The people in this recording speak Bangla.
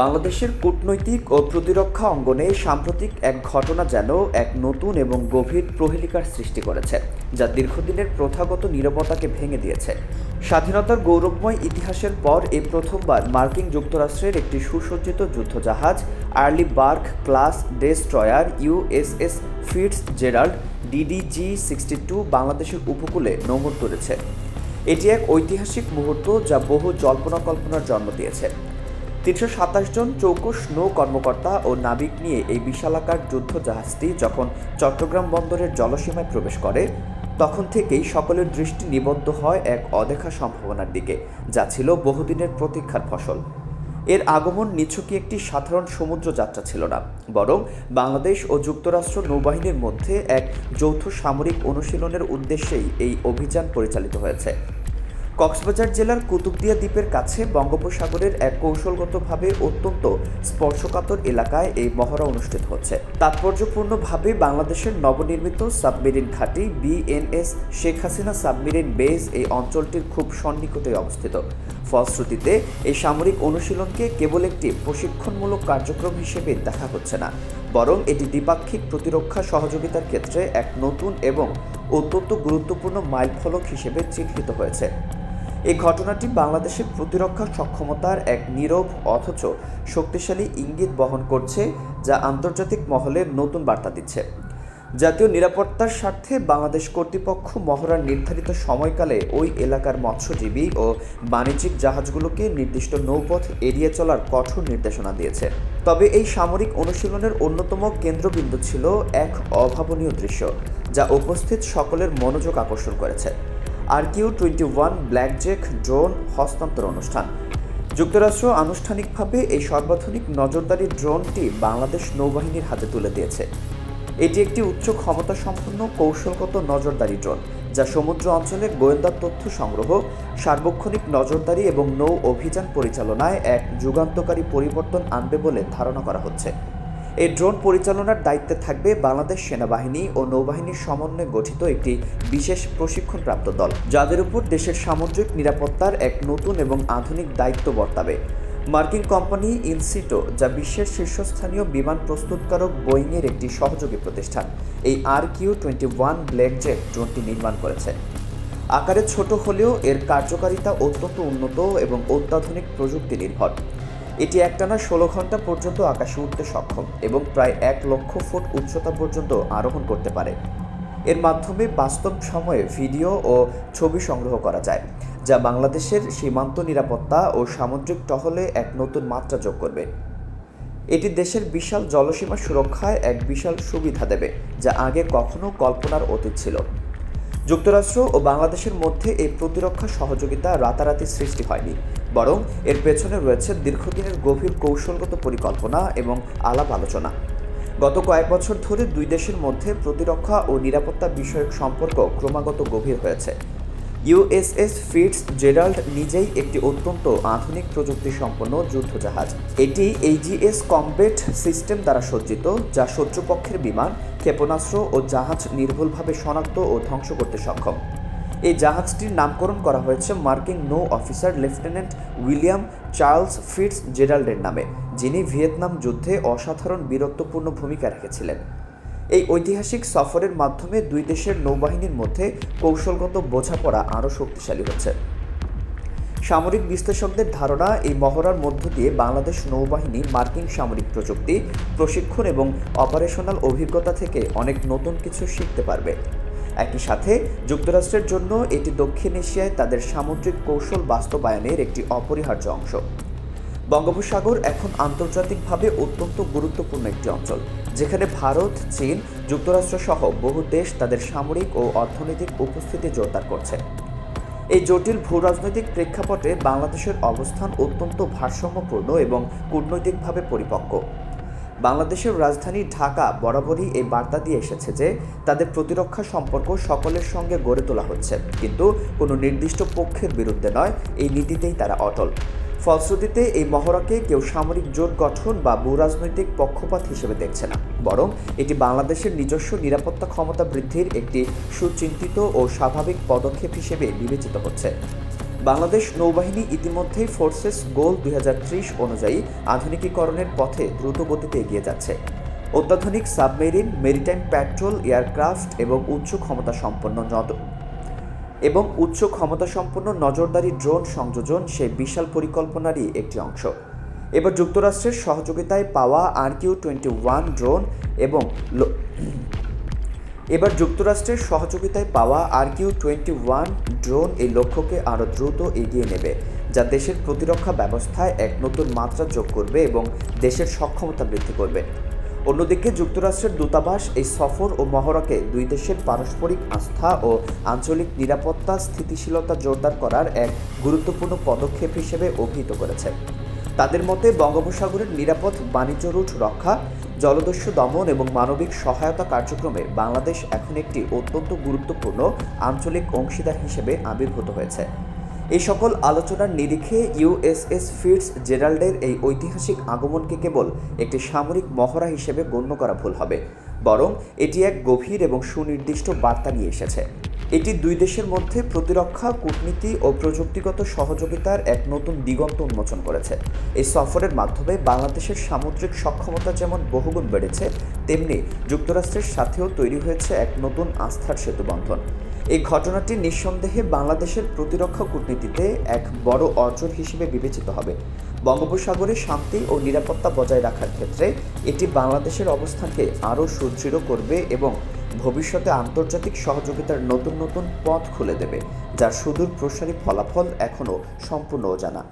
বাংলাদেশের কূটনৈতিক ও প্রতিরক্ষা অঙ্গনে সাম্প্রতিক এক ঘটনা যেন এক নতুন এবং গভীর প্রহেলিকার সৃষ্টি করেছে, যা দীর্ঘদিনের প্রথাগত নীরবতাকে ভেঙে দিয়েছে। স্বাধীনতার গৌরবময় ইতিহাসের পর এই প্রথমবার মার্কিন যুক্তরাষ্ট্রের একটি সুসজ্জিত যুদ্ধজাহাজ, Arleigh Burke class destroyer USS Fitzgerald DDG sixty two বাংলাদেশের উপকূলে নোঙর তুলেছে। এটি এক ঐতিহাসিক মুহূর্ত যা বহু জল্পনা কল্পনার জন্ম দিয়েছে। তিনশো সাতাশ জন চৌকস নৌ কর্মকর্তা ও নাবিক নিয়ে এই বিশালাকার যুদ্ধ জাহাজটি যখন চট্টগ্রাম বন্দরের জলসীমায় প্রবেশ করে, তখন থেকেই সকলের দৃষ্টি নিবদ্ধ হয় এক অদেখা সম্ভাবনার দিকে, যা ছিল বহুদিনের প্রতীক্ষার ফসল। এর আগমন নিছকই একটি সাধারণ সমুদ্র যাত্রা ছিল না, বরং বাংলাদেশ ও যুক্তরাষ্ট্র নৌবাহিনীর মধ্যে এক যৌথ সামরিক অনুশীলনের উদ্দেশ্যেই এই অভিযান পরিচালিত হয়েছে। কক্সবাজার জেলার কুতুবদিয়া দ্বীপের কাছে বঙ্গোপসাগরের এক কৌশলগতভাবে অত্যন্ত স্পর্শকাতর এলাকায় এই মহড়া অনুষ্ঠিত হচ্ছে। তাৎপর্যপূর্ণভাবে বাংলাদেশের নবনির্মিত সাবমেরিন ঘাঁটি BNS Sheikh Hasina submarine base এই অঞ্চলটির খুব সন্নিকটে অবস্থিত। ফলশ্রুতিতে, এই সামরিক অনুশীলনকে কেবল একটি প্রশিক্ষণমূলক কার্যক্রম হিসেবে দেখা হচ্ছে না, বরং এটি দ্বিপাক্ষিক প্রতিরক্ষা সহযোগিতার ক্ষেত্রে এক নতুন এবং অত্যন্ত গুরুত্বপূর্ণ মাইলফলক হিসেবে চিহ্নিত হয়েছে। এই ঘটনাটি বাংলাদেশের প্রতিরক্ষা সক্ষমতার এক নীরব অথচ শক্তিশালী ইঙ্গিত বহন করছে, যা আন্তর্জাতিক মহলে নতুন বার্তা দিচ্ছে। জাতীয় নিরাপত্তার স্বার্থে বাংলাদেশ কর্তৃপক্ষ মহড়ার নির্ধারিত সময়কালে ওই এলাকার মৎস্যজীবী ও বাণিজ্যিক জাহাজগুলোকে নির্দিষ্ট নৌপথ এড়িয়ে চলার কঠোর নির্দেশনা দিয়েছে। তবে এই সামরিক অনুশীলনের অন্যতম কেন্দ্রবিন্দু ছিল এক অভাবনীয় দৃশ্য, যা উপস্থিত সকলের মনোযোগ আকর্ষণ করেছে। R Q twenty one Blackjack drone হস্তান্তর অনুষ্ঠান। যুক্তরাষ্ট্র আনুষ্ঠানিকভাবে এই সর্বাধুনিক নজরদারি ড্রোনটি বাংলাদেশ নৌবাহিনীর হাতে তুলে দিয়েছে। এটি একটি উচ্চ ক্ষমতা সম্পন্ন কৌশলগত নজরদারি ড্রোন, যা সমুদ্র অঞ্চলে গোয়েন্দা তথ্য সংগ্রহ, সার্বক্ষণিক নজরদারি এবং নৌ অভিযান পরিচালনায় এক যুগান্তকারী পরিবর্তন আনবে বলে ধারণা করা হচ্ছে। এই ড্রোন পরিচালনার দায়িত্বে থাকবে বাংলাদেশ সেনাবাহিনী ও নৌবাহিনীর সমন্বয়ে গঠিত একটি বিশেষ প্রশিক্ষণপ্রাপ্ত দল, যাদের উপর দেশের সামুদ্রিক নিরাপত্তার এক নতুন এবং আধুনিক দায়িত্ব বর্তাবে। মার্কিন কোম্পানি ইনসিটো, যা বিশ্বের শীর্ষস্থানীয় বিমান প্রস্তুতকারক বোয়িংয়ের একটি সহযোগী প্রতিষ্ঠান, এই R Q twenty one Blackjack ড্রোনটি নির্মাণ করেছে। আকারে ছোট হলেও এর কার্যকারিতা অত্যন্ত উন্নত এবং অত্যাধুনিক প্রযুক্তি নির্ভর। এটি একটানা ষোলো ঘণ্টা পর্যন্ত আকাশে উঠতে সক্ষম এবং প্রায় এক লক্ষ ফুট উচ্চতা পর্যন্ত আরোহণ করতে পারে। এর মাধ্যমে বাস্তব সময়ে ভিডিও ও ছবি সংগ্রহ করা যায়, যা বাংলাদেশের সীমান্ত নিরাপত্তা ও সামুদ্রিক টহলে এক নতুন মাত্রা যোগ করবে। এটি দেশের বিশাল জলসীমা সুরক্ষায় এক বিশাল সুবিধা দেবে, যা আগে কখনো কল্পনার অতীত ছিল। যুক্তরাষ্ট্র ও বাংলাদেশের মধ্যে এই প্রতিরক্ষা সহযোগিতা রাতারাতি সৃষ্টি হয়নি, বরং এর পেছনে রয়েছে দীর্ঘদিনের গভীর কৌশলগত পরিকল্পনা এবং আলাপ আলোচনা। গত কয়েক বছর ধরে দুই দেশের মধ্যে প্রতিরক্ষা ও নিরাপত্তা বিষয়ক সম্পর্ক ক্রমাগত গভীর হয়েছে। ইউএসএস ফিটস জেরাল্ড নিজেই একটি অত্যন্ত আধুনিক প্রযুক্তি সম্পন্ন যুদ্ধজাহাজ। এটি এইজিএস কমবেট সিস্টেম দ্বারা সজ্জিত, যা শত্রুপক্ষের বিমান, ক্ষেপণাস্ত্র ও জাহাজ নির্ভুলভাবে শনাক্ত ও ধ্বংস করতে সক্ষম। এই জাহাজটির নামকরণ করা হয়েছে মার্কিন নৌ অফিসার লেফটেন্যান্ট উইলিয়াম চার্লস ফিটস জেরাল্ডের নামে, যিনি ভিয়েতনাম যুদ্ধে অসাধারণ বীরত্বপূর্ণ ভূমিকা রেখেছিলেন। এই ঐতিহাসিক সফরের মাধ্যমে দুই দেশের নৌবাহিনীর মধ্যে কৌশলগত বোঝাপড়া আরও শক্তিশালী হচ্ছে। সামরিক বিশ্লেষকদের ধারণা, এই মহড়ার মধ্য দিয়ে বাংলাদেশ নৌবাহিনী মার্কিন সামরিক প্রযুক্তি, প্রশিক্ষণ এবং অপারেশনাল অভিজ্ঞতা থেকে অনেক নতুন কিছু শিখতে পারবে। একই সাথে, যুক্তরাষ্ট্রের জন্য এটি দক্ষিণ এশিয়ায় তাদের সামুদ্রিক কৌশল বাস্তবায়নের একটি অপরিহার্য অংশ। বঙ্গোপসাগর এখন আন্তর্জাতিকভাবে অত্যন্ত গুরুত্বপূর্ণ একটি অঞ্চল, যেখানে ভারত, চীন যুক্তরাষ্ট্র সহ বহু দেশ তাদের সামরিক ও অর্থনৈতিক উপস্থিতি জোরদার করছে। এই জটিল ভূ রাজনৈতিক প্রেক্ষাপটে বাংলাদেশের অবস্থান অত্যন্ত ভারসাম্যপূর্ণ এবং কূটনৈতিকভাবে পরিপক্ক। বাংলাদেশের রাজধানী ঢাকা বরাবরই এই বার্তা দিয়ে এসেছে যে, তাদের প্রতিরক্ষা সম্পর্ক সকলের সঙ্গে গড়ে তোলা হচ্ছে। কিন্তু কোনো নির্দিষ্ট পক্ষের বিরুদ্ধে নয়, এই নীতিতেই তারা অটল। ফলশ্রুতিতে এই মহড়াকে কেউ সামরিক জোট গঠন বা ভূরাজনৈতিক পক্ষপাত হিসেবে দেখছে না। বরং এটি বাংলাদেশের নিজস্ব নিরাপত্তা ক্ষমতা বৃদ্ধির একটি সুচিন্তিত ও স্বাভাবিক পদক্ষেপ হিসেবে বিবেচিত হচ্ছে। বাংলাদেশ নৌবাহিনী ইতিমধ্যেই ফোর্সেস গোল দুই হাজার ত্রিশ অনুযায়ী আধুনিকীকরণের পথে দ্রুত গতিতে এগিয়ে যাচ্ছে। অত্যাধুনিক সাবমেরিন, মেরিটাইম প্যাট্রোল, এয়ারক্রাফট এবং উচ্চ ক্ষমতা সম্পন্ন এবং উচ্চ ক্ষমতাসম্পন্ন নজরদারি ড্রোন সংযোজন সেই বিশাল পরিকল্পনারই একটি অংশ। এবার যুক্তরাষ্ট্রের সহযোগিতায় পাওয়া আরকিউ টোয়েন্টি ওয়ান ড্রোন এবং এবার যুক্তরাষ্ট্রের সহযোগিতায় পাওয়া আরকিউ টোয়েন্টি ওয়ান ড্রোন এই লক্ষ্যকে আরও দ্রুত এগিয়ে নেবে, যা দেশের প্রতিরক্ষা ব্যবস্থায় এক নতুন মাত্রা যোগ করবে এবং দেশের সক্ষমতা বৃদ্ধি করবে। অন্যদিকে যুক্তরাষ্ট্রের দূতাবাস এই সফর ও মহড়াকে দুই দেশের পারস্পরিক আস্থা ও আঞ্চলিক নিরাপত্তা, স্থিতিশীলতা জোরদার করার এক গুরুত্বপূর্ণ পদক্ষেপ হিসেবে অভিহিত করেছে। তাদের মতে, বঙ্গোপসাগরের নিরাপদ বাণিজ্য রুট রক্ষা, জলদস্যু দমন এবং মানবিক সহায়তা কার্যক্রমে বাংলাদেশ এখন একটি অত্যন্ত গুরুত্বপূর্ণ আঞ্চলিক অংশীদার হিসেবে আবির্ভূত হয়েছে। এই সকল আলোচনার নিরিখে ইউএসএস ফিটস জেরাল্ডের এই ঐতিহাসিক আগমনকে কেবল একটি সামরিক মহড়া হিসেবে গণ্য করা ভুল হবে, বরং এটি এক গভীর এবং সুনির্দিষ্ট বার্তা নিয়ে এসেছে। এটি দুই দেশের মধ্যে প্রতিরক্ষা, কূটনীতি ও প্রযুক্তিগত সহযোগিতার এক নতুন দিগন্ত উন্মোচন করেছে। এই সফরের মাধ্যমে বাংলাদেশের সামুদ্রিক সক্ষমতা যেমন বহুগুণ বেড়েছে, তেমনি যুক্তরাষ্ট্রের সাথেও তৈরি হয়েছে এক নতুন আস্থার সেতুবন্ধন। এই ঘটনাটি নিঃসন্দেহে বাংলাদেশের প্রতিরক্ষা কূটনীতিতে এক বড় অর্জন হিসেবে বিবেচিত হবে। বঙ্গোপসাগরে শান্তি ও নিরাপত্তা বজায় রাখার ক্ষেত্রে এটি বাংলাদেশের অবস্থানকে আরও সুদৃঢ় করবে এবং ভবিষ্যতে আন্তর্জাতিক সহযোগিতার নতুন নতুন পথ খুলে দেবে, যার সুদূর প্রসারী ফলাফল এখনও সম্পূর্ণ অজানা।